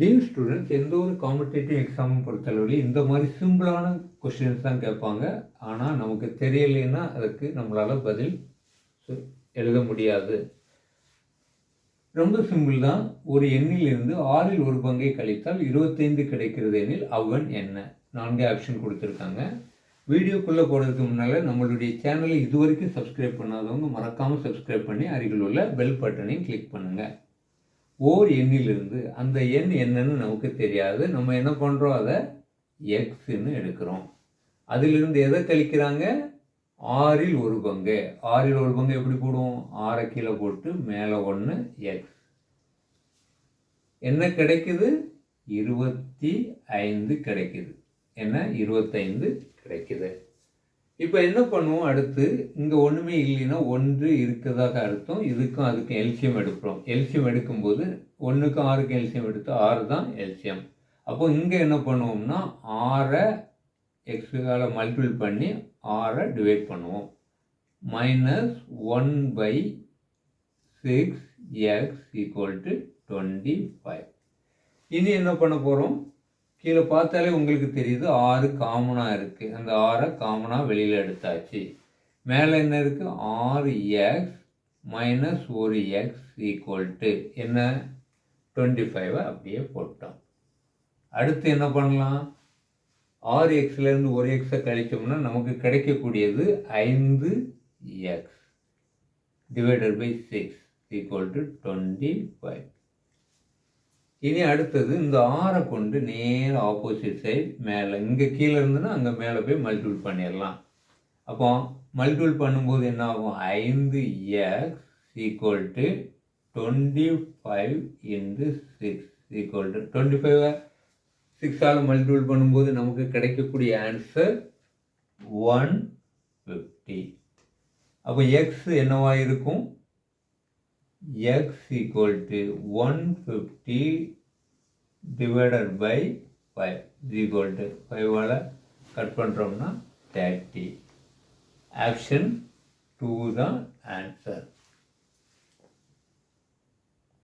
Dean students எந்த ஒரு competitive எக்ஸாமும் பொறுத்தளவில் இந்த மாதிரி சிம்பிளான கொஷின்ஸ் தான் கேட்பாங்க. ஆனால் நமக்கு தெரியலைன்னா அதுக்கு நம்மளால் பதில் எழுத முடியாது. ரொம்ப சிம்பிள் தான். ஒரு எண்ணிலிருந்து ஆறில் ஒரு பங்கை கழித்தால் இருபத்தைந்து கிடைக்கிறது எனில் அவன் என்ன? நான்கு ஆப்ஷன் கொடுத்துருக்காங்க. வீடியோக்குள்ளே போகிறதுக்கு முன்னால் நம்மளுடைய சேனலை இதுவரைக்கும் சப்ஸ்கிரைப் பண்ணாதவங்க மறக்காமல் சப்ஸ்கிரைப் பண்ணி அருகில் உள்ள பெல் பட்டனையும் கிளிக் பண்ணுங்கள் ஓர் எண்ணிலிருந்து அந்த எண் என்னன்னு நமக்கு தெரியாது. நம்ம என்ன பண்ணுறோம் அதை எக்ஸ்ன்னு எடுக்கிறோம். அதிலிருந்து எதை கழிக்கிறாங்க ஆறில் ஒரு பங்கு. ஆறில் ஒரு பங்கு எப்படி போடுவோம்? ஆறை கீழே போட்டு மேலே ஒன்று எக்ஸ் என்ன கிடைக்குது? இருபத்தி ஐந்து கிடைக்குது. என்ன? இருபத்தைந்து கிடைக்குது. இப்போ என்ன பண்ணுவோம்? அடுத்து இங்கே ஒன்றுமே இல்லைன்னா ஒன்று இருக்கிறதாக அர்த்தம். இதுக்கும் அதுக்கும் எல்சியம் எடுக்கிறோம் எல்சியம் எடுக்கும்போது ஒன்றுக்கும் ஆறுக்கும் எல்சியம் எடுத்து ஆறு தான் எல்சியம். அப்போ இங்கே என்ன பண்ணுவோம்னா ஆறை எக்ஸால் மல்டிபிள் பண்ணி ஆறை டிவைட் பண்ணுவோம். Minus one by six x equal to twenty five இனி என்ன பண்ண போகிறோம் கீழே பார்த்தாலே உங்களுக்கு தெரியுது ஆறு காமனாக இருக்குது அந்த ஆறை காமனாக வெளியில் எடுத்தாச்சு. மேலே என்ன இருக்குது ஆறு எக்ஸ் மைனஸ் ஒரு எக்ஸ் ஈக்குவல் டு என்ன? டுவெண்ட்டி ஃபைவை அப்படியே போட்டோம். அடுத்து என்ன பண்ணலாம்? ஆறு எக்ஸ்லேருந்து ஒரு எக்ஸை கழிச்சோம்னா நமக்கு கிடைக்கக்கூடியது ஐந்து x divided by six equal to twenty five இனி அடுத்தது இந்த ஆறை கொண்டு நேராக ஆப்போசிட் சைடு மேலே. இங்கே கீழே இருந்துன்னா அங்கே மேலே போய் மல்டிபிள் பண்ணிடலாம். அப்போ மல்டிபிள் பண்ணும்போது என்ன ஆகும்? ஐந்து x equal to twenty five into six equal to twenty ஃபைவை சிக்ஸால் மல்டிபிள் பண்ணும்போது நமக்கு கிடைக்கக்கூடிய ஆன்சர் ஒன் ஃபிஃப்டி அப்போ எக்ஸ் என்னவா இருக்கும்? X equal to one fifty divided by five equal to ஃபைவால் cut பண்ணுறோம்னா தேர்ட்டி ஆப்ஷன் டூ தான் ஆன்சர்